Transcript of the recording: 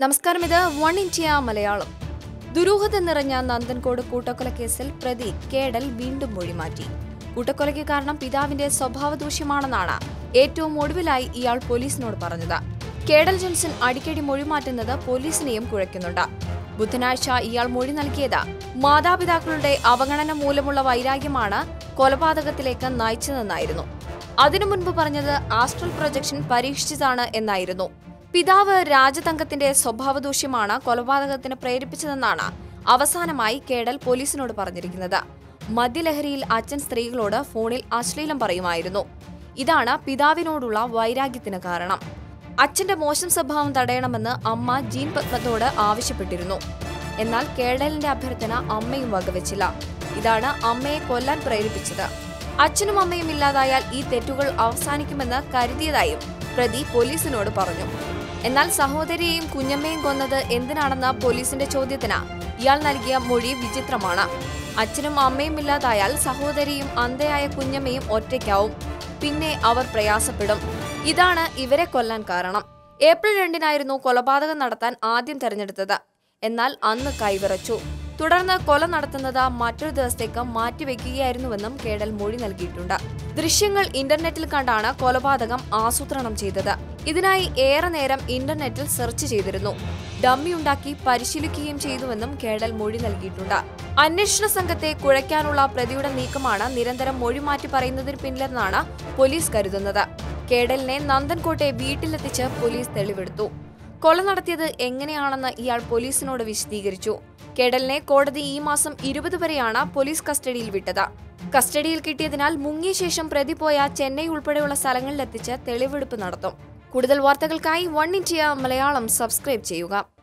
നമസ്കാരം ഇത് one India Malayalam. ദുരൂഹത നിറഞ്ഞ നന്ദൻകോട് കൂട്ടക്കൊല കേസിൽ പ്രതി കേടൽ വീണ്ടും മൊഴിമാറ്റി. കൂട്ടക്കൊലയ്ക്ക് കാരണം പിതാവിന്റെ സ്വഭാവ ദൂഷ്യമാണെന്നാണ് ഏറ്റവും ഒടുവിലായി ഇയാൾ പോലീസിനോട് പറഞ്ഞത്. കേടൽ ജോൺസൺ അടിക്കടി മൊഴിമാറ്റുന്നത് പോലീസിനെയും കുഴയ്ക്കുന്നുണ്ട്. ബുധനാഴ്ച ഇയാൾ മൊഴി നൽകിയത് മാതാപിതാക്കളുടെ അവഗണന മൂലമുള്ള വൈരാഗ്യമാണ് കൊലപാതകത്തിലേക്ക് നയിച്ചതെന്നായിരുന്നു. അതിനു മുൻപ് പറഞ്ഞത് ആസ്ട്രൽ പ്രൊജക്ഷൻ പരീക്ഷിച്ചതാണ് എന്നായിരുന്നു. പിതാവ് രാജതങ്കത്തിന്റെ സ്വഭാവദൂഷ്യമാണ് കൊലപാതകത്തിന് പ്രേരിപ്പിച്ചതെന്നാണ് അവസാനമായി കേടൽ പോലീസിനോട് പറഞ്ഞിരിക്കുന്നത്. മദ്യലഹരിയിൽ അച്ഛൻ സ്ത്രീകളോട് ഫോണിൽ അശ്ലീലം പറയുമായിരുന്നു. ഇതാണ് പിതാവിനോടുള്ള വൈരാഗ്യത്തിന് കാരണം. അച്ഛന്റെ മോശം സ്വഭാവം തടയണമെന്ന് അമ്മ ജീൻ പത്മത്തോട് ആവശ്യപ്പെട്ടിരുന്നു. എന്നാൽ കേടലിന്റെ അഭ്യർത്ഥന അമ്മയും വകവെച്ചില്ല. ഇതാണ് അമ്മയെ കൊല്ലാൻ പ്രേരിപ്പിച്ചത്. അച്ഛനും അമ്മയും ഇല്ലാതായാൽ ഈ തെറ്റുകൾ അവസാനിക്കുമെന്ന് കരുതിയതായും പ്രതി പോലീസിനോട് പറഞ്ഞു. എന്നാൽ സഹോദരിയെയും കുഞ്ഞമ്മയും കൊന്നത് എന്തിനാണെന്ന പോലീസിന്റെ ചോദ്യത്തിന് ഇയാൾ നൽകിയ മൊഴി വിചിത്രമാണ്. അച്ഛനും അമ്മയും ഇല്ലാതായാൽ സഹോദരിയും അന്ധയായ കുഞ്ഞമ്മയും ഒറ്റയ്ക്കാവും. പിന്നെ അവർ പ്രയാസപ്പെടും. ഇതാണ് ഇവരെ കൊല്ലാൻ കാരണം. ഏപ്രിൽ രണ്ടിനായിരുന്നു കൊലപാതകം നടത്താൻ ആദ്യം തെരഞ്ഞെടുത്തത്. എന്നാൽ അന്ന് കൈവിറച്ചു. തുടർന്ന് കൊല നടത്തുന്നത് മറ്റൊരു ദിവസത്തേക്ക് മാറ്റിവെക്കുകയായിരുന്നുവെന്നും കേഡൽ മൊഴി നൽകിയിട്ടുണ്ട്. ദൃശ്യങ്ങൾ ഇന്റർനെറ്റിൽ കണ്ടാണ് കൊലപാതകം ആസൂത്രണം ചെയ്തത്. ഇതിനായി ഏറെ നേരം ഇന്റർനെറ്റിൽ സെർച്ച് ചെയ്തിരുന്നു. ഡമ്മി ഉണ്ടാക്കി പരിശീലിക്കുകയും ചെയ്തുവെന്നും കേഡൽ മൊഴി നൽകിയിട്ടുണ്ട്. അന്വേഷണ സംഘത്തെ കുഴയ്ക്കാനുള്ള പ്രതിയുടെ നീക്കമാണ് നിരന്തരം മൊഴി മാറ്റി പറയുന്നതിന് പിന്നിലെന്നാണ് പോലീസ് കരുതുന്നത്. കേഡലിനെ നന്ദൻകോട്ടെ വീട്ടിലെത്തിച്ച് പോലീസ് തെളിവെടുത്തു. കൊല നടത്തിയത് എങ്ങനെയാണെന്ന് ഇയാൾ പോലീസിനോട് വിശദീകരിച്ചു. കേടലിനെ കോടതി ഈ മാസം ഇരുപത് വരെയാണ് പോലീസ് കസ്റ്റഡിയിൽ വിട്ടത്. കസ്റ്റഡിയിൽ കിട്ടിയതിനാൽ മുങ്ങിയ ശേഷം പ്രതി പോയ ചെന്നൈ ഉൾപ്പെടെയുള്ള സ്ഥലങ്ങളിലെത്തിച്ച് തെളിവെടുപ്പ് നടത്തും. കൂടുതൽ വാർത്തകൾക്കായി വൺ ഇന്ത്യ മലയാളം സബ്സ്ക്രൈബ് ചെയ്യുക.